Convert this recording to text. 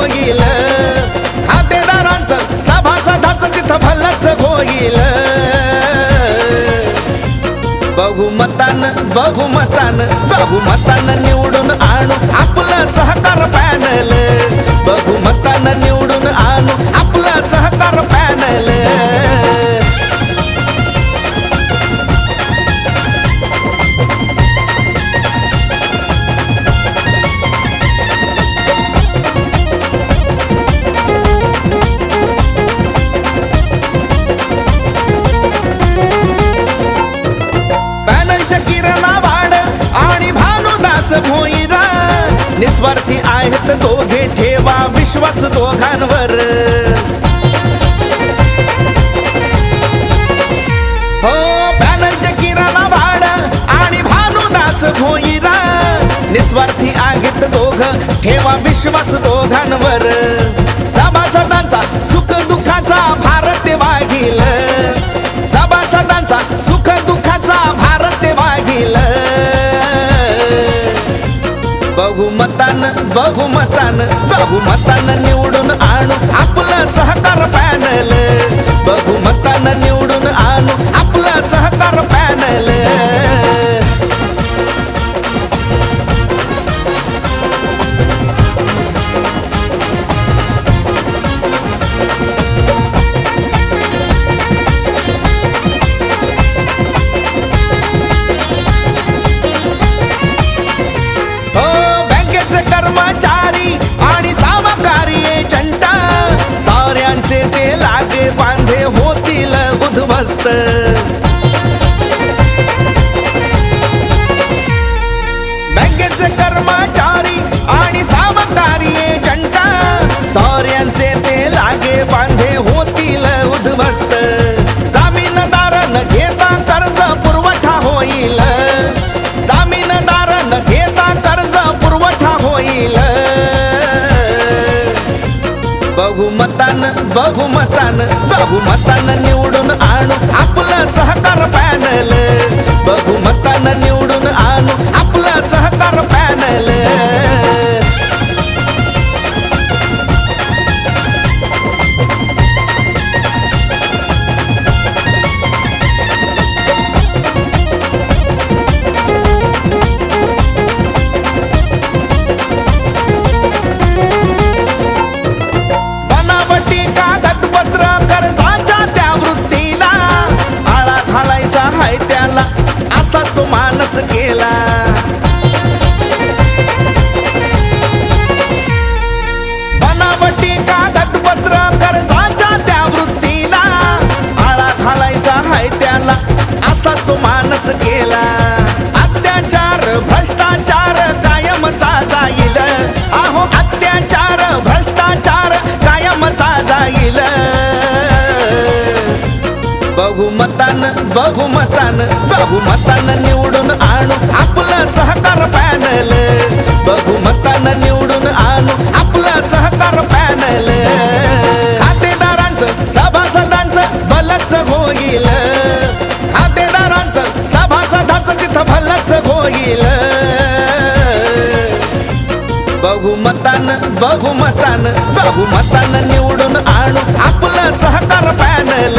होईल. खातेदारांचं सभासदाच तिथं भल्लच होईल. बहुमतान बहुमतान बहुमतान विश्वास दोघांवर. हो पॅनलच्या किरणा भाड आणि भानुदास भोईरा. निस्वार्थी आगीत दोघ ठेवा विश्वास दोघांवर. बहुमतान बहुमतान बहुमतान निवडून आणू आपला सहकार पॅनल. बहुमतान बहुमतान बहुमतान निवडून आणू आपलं सहकार पॅनल. बहुमतान बहुमतान बहुमतान बहुमतान निवडून आणू आपलं सहकार पॅनल. बहुमतान निवडून आणू आपलं सहकार पॅनल. खातेदारांचं सभासदांचं भलच होईल. खातेदारांचं सभासदांचं तिथं भलच होईल. बहुमतान बहुमतान बहुमतान निवडून आणू आपलं सहकार पॅनल.